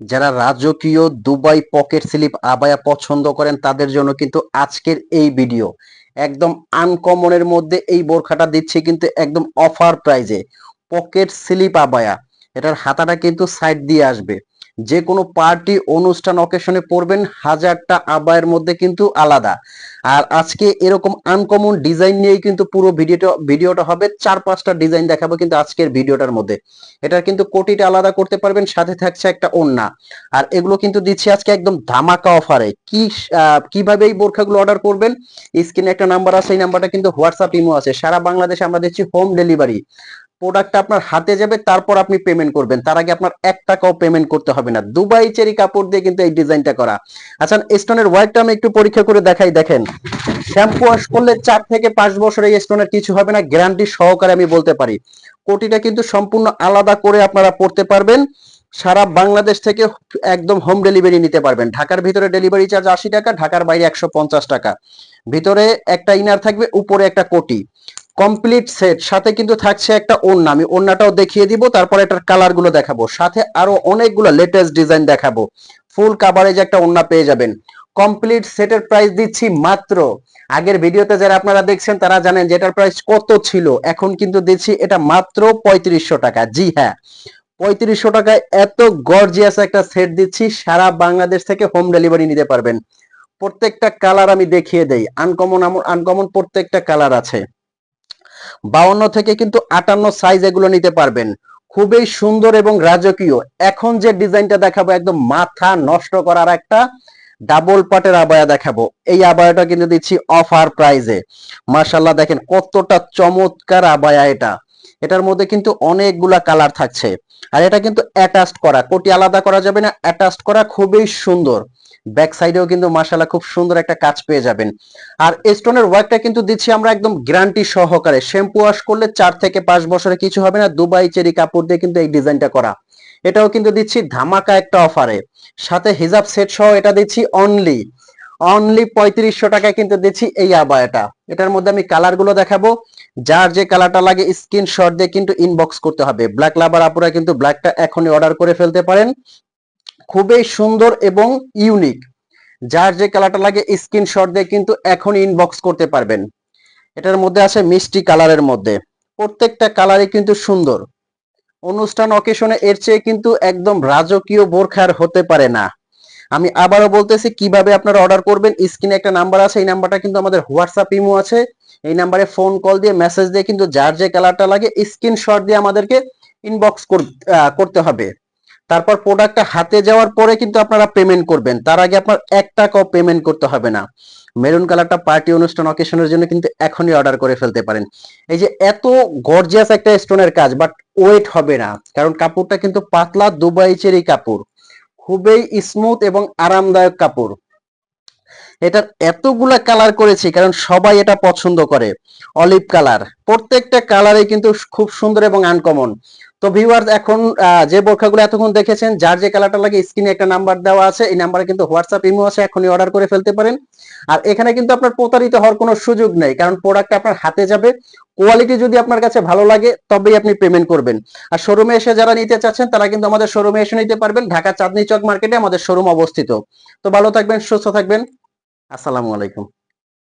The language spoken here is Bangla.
যারা রাজকীয় দুবাই পকেট স্লিপ আবায়া পছন্দ করেন, তাদের জন্য কিন্তু আজকের এই ভিডিও। একদম আনকমনের মধ্যে এই বোরখাটা দিচ্ছে কিন্তু একদম অফার প্রাইজে পকেট স্লিপ আবায়া। এটার হাতাটা কিন্তু সাইড দিয়ে আসবে। যে কোনো পার্টি, অনুষ্ঠান অকেশনে পরবেন, হাজারটা আবায়ের মধ্যে কিন্তু আলাদা। আর আজকে এরকম আনকমন ডিজাইন নিয়েই কিন্তু পুরো ভিডিওটা ভিডিওটা হবে, চার পাঁচটা ডিজাইন দেখাবো কিন্তু আজকের ভিডিওটার মধ্যে। এটার কিন্তু কোটিটা আলাদা করতে পারবেন, সাথে থাকছে একটা ওন্না আর এগুলো কিন্তু দিচ্ছি আজকে একদম ধামাকা অফারে কি কীভাবে এই বোরখাগুলো অর্ডার করবেন স্ক্রিনে একটা নাম্বার আছে, এই নাম্বারটা কিন্তু হোয়াটসঅ্যাপ ইমো আছে। সারা বাংলাদেশে আমরা দিচ্ছি হোম ডেলিভারি প্রোডাক্টটা আপনার হাতে যাবে, তারপর আপনি পেমেন্ট করবেন। তার আগে আপনার এক টাকাও পেমেন্ট করতে হবে না। দুবাই চেরি কাপড় দিয়ে কিন্তু এই ডিজাইনটা করা। আচ্ছা স্টোনের ওয়ার্কটা আমি একটু পরীক্ষা করে দেখাই, দেখেন। শ্যাম্পু ওয়াশ করলে চার থেকে পাঁচ বছর এই স্টোনের কিছু হবে না গ্যারান্টি সহকারে আমি বলতে পারি। কোটিটা কিন্তু সম্পূর্ণ আলাদা করে আপনারা পড়তে পারবেন। সারা বাংলাদেশ থেকে একদম হোম ডেলিভারি নিতে পারবেন। ঢাকার ভিতরে ডেলিভারি চার্জ আশি টাকা, ঢাকার বাইরে একশো পঞ্চাশ টাকা। ভিতরে একটা ইনার থাকবে, উপরে একটা কোটি। কমপ্লিট সেট সাথে কিন্তু থাকছে একটা ওড়না। আমি ওড়নাটাও দেখিয়ে দিব, তারপরে এটার কালারগুলো দেখাবো। সাথে আরও অনেকগুলো লেটেস্ট ডিজাইন দেখাবো। ফুল কাভারেজ একটা ওড়না পেয়ে যাবেন। কমপ্লিট সেটের প্রাইস দিচ্ছি মাত্র। আগের ভিডিওতে যারা আপনারা দেখছেন, তারা জানেন যে এটার প্রাইস কত ছিল। এখন কিন্তু দিচ্ছি এটা মাত্র পঁয়ত্রিশশো টাকা। জি হ্যাঁ পঁয়ত্রিশশো টাকায় এত গর্জিয়াস একটা সেট দিচ্ছি, সারা বাংলাদেশ থেকে হোম ডেলিভারি নিতে পারবেন। প্রত্যেকটা কালার আমি দেখিয়ে দেই। আনকমন আনকমন প্রত্যেকটা কালার আছে। বাউন্ন থেকে কিন্তু আটান্ন সাইজ এগুলো নিতে পারবেন। খুবই সুন্দর এবং রাজকীয়। এখন যে ডিজাইনটা দেখাবো, একদম মাথা নষ্ট করার একটা ডাবল পাটের আবায়া দেখাবো। এই আবায়াটা কিন্তু দিচ্ছি অফার প্রাইজে মার্শাল্লাহ দেখেন কতটা চমৎকার আবায়া এটা। এটার মধ্যে কিন্তু অনেকগুলা কালার থাকছে। আর এটা কিন্তু অ্যাটাচড করা, কোটি আলাদা করা যাবে না অ্যাটাচড করা খুবই সুন্দর। ব্যাক সাইডেও কিন্তু মার্শাল্লাহ খুব সুন্দর একটা কাজ পেয়ে যাবেন। আর স্টোনের ওয়ার্কটা কিন্তু দিচ্ছি আমরা একদম গ্যারান্টি সহকারে। শ্যাম্পু ওয়াশ করলে চার থেকে পাঁচ বছরে কিছু হবে না, দুবাই চেরি কাপড় দিয়ে কিন্তু এই ডিজাইনটা করা। এটাও কিন্তু দিচ্ছি ধামাকা একটা অফারে। সাথে হিজাব সেট সহ এটা দিচ্ছি অনলি। অনলি পঁয়ত্রিশশো টাকায় কিন্তু দিচ্ছি এই আবায়াটা। এটার মধ্যে আমি কালারগুলো দেখাবো। যার যে কালারটা লাগে স্ক্রিনশট দিয়ে কিন্তু ইনবক্স করতে হবে। ব্ল্যাক লাভার আপুরা কিন্তু ব্ল্যাকটা এখনই অর্ডার করে ফেলতে পারেন। খুবই সুন্দর এবং ইউনিক যার যে কালারটা লাগে স্ক্রিনশট দিয়ে কিন্তু এখন ইনবক্স করতে পারবেন। এটার মধ্যে আছে মিষ্টি কালারের মধ্যে। প্রত্যেকটা কালারই কিন্তু সুন্দর। অনুষ্ঠান অকেশনে এর চেয়ে কিন্তু একদম রাজকীয় বোরখার হতে পারে না। আমি আবারও বলতেছি, কীভাবে আপনারা অর্ডার করবেন স্ক্রিনে একটা নাম্বার আছে, এই নাম্বারটা কিন্তু আমাদের হোয়াটসঅ্যাপ ইমো আছে। এই নাম্বারে ফোন কল দিয়ে মেসেজ দিয়ে কিন্তু যার যে কালারটা লাগে স্ক্রিনশট দিয়ে আমাদেরকে ইনবক্স করতে হবে। তারপর প্রোডাক্টটা হাতে যাওয়ার পরে কিন্তু আপনারা পেমেন্ট করবেন। তার আগে আপনার এক টাকাও পেমেন্ট করতে হবে না। মেরুন কালারটা পার্টি অনুষ্ঠান অকেশনের জন্য কিন্তু এখনই অর্ডার করে ফেলতে পারেন। এই যে এত গর্জিয়াস একটা স্টোনের কাজ বাট ওয়েট হবে না। কারণ কাপড়টা কিন্তু পাতলা দুবাই চেরি কাপড়। খুবই স্মুথ এবং আরামদায়ক কাপড়। এটার এতগুলা কালার করেছি, কারণ সবাই এটা পছন্দ করে। অলিভ কালার প্রত্যেকটা কালারে কিন্তু খুব সুন্দর এবং আনকমন তো ভিউয়ার্স এখন যে বোরখাগুলো এতক্ষণ দেখেছেন, যার যে কালারটা লাগে স্ক্রিনে একটা নাম্বার দেওয়া আছে। এই নাম্বারে কিন্তু হোয়াটসঅ্যাপ ইমো আছে, এখনই অর্ডার করে ফেলতে পারেন। আর এখানে কিন্তু আপনার প্রতারিত হওয়ার কোনো সুযোগ নেই, কারণ প্রোডাক্ট আপনার হাতে যাবে। কোয়ালিটি যদি আপনার কাছে ভালো লাগে, তবেই আপনি পেমেন্ট করবেন। আর শোরুমে এসে যারা নিতে চাচ্ছেন, তারা কিন্তু আমাদের শোরুমে এসে নিতে পারবেন। ঢাকা চাঁদনি চক মার্কেটে আমাদের শোরুম অবস্থিত। তো ভালো থাকবেন, সুস্থ থাকবেন। আসসালামু আলাইকুম।